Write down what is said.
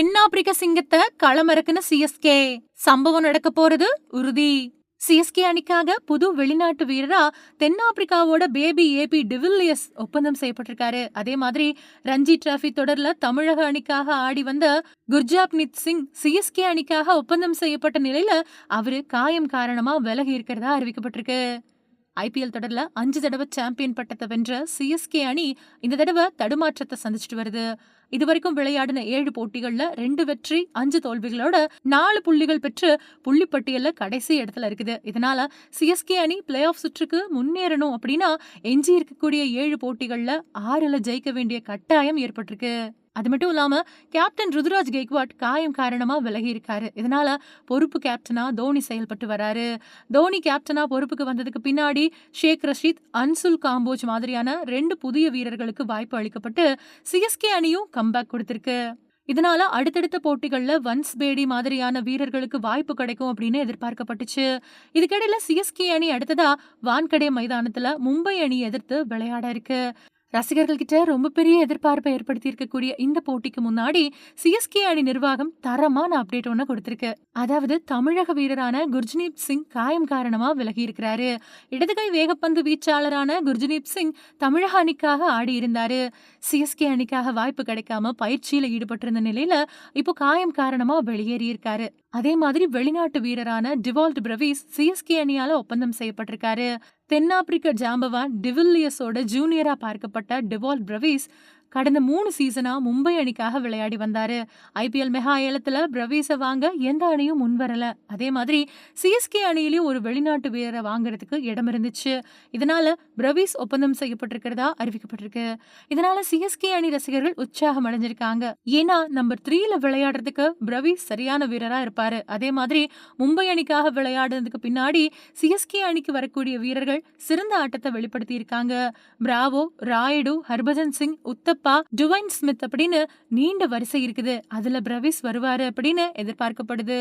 தென்னாப்பிரிக்க சிங்கத்தை களமிறக்குன சிஎஸ்கே சம்பவம் நடக்க போறது உறுதி. சிஎஸ்கே அணிக்காக புது வெளிநாட்டு வீரரா தென்னாப்பிரிக்காவோட பேபி ஏபி டிவில்லியஸ் ஒப்பந்தம் செய்யப்பட்டிருக்காரு. அதே மாதிரி ரஞ்சி டிராஃபி தொடர்ல தமிழக அணிக்காக ஆடி வந்த குர்ஜாப்னித் சிங் சிஎஸ்கே அணிக்காக ஒப்பந்தம் செய்யப்பட்ட நிலையில அவரு காயம் காரணமா விலகி இருக்கிறதா அறிவிக்கப்பட்டிருக்கு. ஐபிஎல் தொடர்ல அஞ்சு தடவை சாம்பியன் பட்டத்தை வென்ற சிஎஸ்கே அணி இந்த தடவை தடுமாற்றத்தை சந்திச்சுட்டு வருது. இதுவரைக்கும் விளையாடின ஏழு போட்டிகள்ல ரெண்டு வெற்றி அஞ்சு தோல்விகளோட நாலு புள்ளிகள் பெற்று புள்ளிப்பட்டியல்ல கடைசி இடத்துல இருக்குது. இதனால சிஎஸ்கே அணி பிளே ஆஃப் சுற்றுக்கு முன்னேறணும் அப்படின்னா எஞ்சி இருக்கக்கூடிய ஏழு போட்டிகள்ல ஆறுல ஜெயிக்க வேண்டிய கட்டாயம் ஏற்பட்டிருக்கு. அது மட்டும் இல்லாம கேப்டன் ருதுராஜ் கெய்க்வாட் காயம் காரணமா விலகி இருக்காரு இதனால பொறுப்பு கேப்டனா தோனி செயல்பட்டு வராரு. தோனி கேப்டனா பொறுப்புக்கு வந்ததுக்கு பின்னாடி ஷேக் ரஷீத் அன்சுல் காம்போஜ் மாதிரியான ரெண்டு புதிய வீரர்களுக்கு வாய்ப்பு அளிக்கப்பட்டு சிஎஸ்கே அணியும் கம்பேக் கொடுத்திருக்கு. இதனால அடுத்தடுத்த போட்டிகள்ல வன்ஸ் பேடி மாதிரியான வீரர்களுக்கு வாய்ப்பு கிடைக்கும் அப்படின்னு எதிர்பார்க்கப்பட்டுச்சு. இதுக்கிடையில சிஎஸ்கே அணி அடுத்ததா வான்கடே மைதானத்துல மும்பை அணி எதிர்த்து விளையாட இருக்கு. ரசிகர்கள் கிட்ட ரொம்ப பெரிய எதிர்பார்ப்பை ஏற்படுத்தி இருக்கக்கூடிய இந்த போட்டிக்கு முன்னாடி சிஎஸ்கே அணி நிர்வாகம் தரமான அப்டேட் ஒன்று கொடுத்திருக்கு. அதாவது தமிழக வீரரான குர்ஜ்னீப் சிங் காயம் காரணமா விலகி இருக்கிறாரு இடதுகை வேகப்பந்து வீச்சாளரான குர்ஜ்னீப் சிங் தமிழக அணிக்காக ஆடி இருந்தாரு. சிஎஸ்கே அணிக்காக வாய்ப்பு கிடைக்காம பயிற்சியில ஈடுபட்டிருந்த நிலையில இப்போ காயம் காரணமா வெளியேறி இருக்காரு அதே மாதிரி வெளிநாட்டு வீரரான டிவால்ட் பிரவீஸ் சிஎஸ்கே அணியால ஒப்பந்தம் செய்யப்பட்டிருக்காரு. தென்னாப்பிரிக்க ஜாம்பவான் டிவில்லியஸோட ஜூனியரா பார்க்கப்பட்ட டிவால்ட் பிரவீஸ் கடந்த மூணு சீசனா மும்பை அணிக்காக விளையாடி வந்தாரு. ஐபிஎல் மெகா ஏலத்துல பிரவீஸை வாங்க எந்த அணியும் முன்வரல அதே மாதிரி சிஎஸ்கே அணியிலையும் ஒரு வெளிநாட்டு வீரரை வாங்குறதுக்கு இடம் இருந்துச்சு. இதனால பிரவீஸ் ஒப்பந்தம் செய்யப்பட்டிருக்கிறதா அறிவிக்கப்பட்டிருக்கு. இதனால சிஎஸ்கே அணி ரசிகர்கள் உற்சாகம் அடைஞ்சிருக்காங்க. ஏன்னா நம்பர் த்ரீல விளையாடுறதுக்கு பிரவீஸ் சரியான வீரரா இருப்பாரு. அதே மாதிரி மும்பை அணிக்காக விளையாடுறதுக்கு பின்னாடி சிஎஸ்கே அணிக்கு வரக்கூடிய வீரர்கள் சிறந்த ஆட்டத்தை வெளிப்படுத்தி இருக்காங்க பிராவோ ராயுடு ஹர்பஜன் சிங் உத்தப் உத்தப்பா டுவைன் ஸ்மித் அப்படின்னு நீண்ட வரிசை இருக்குது. அதுல பிரவிஸ் வருவாரு அப்படின்னு எதிர்பார்க்கப்படுது.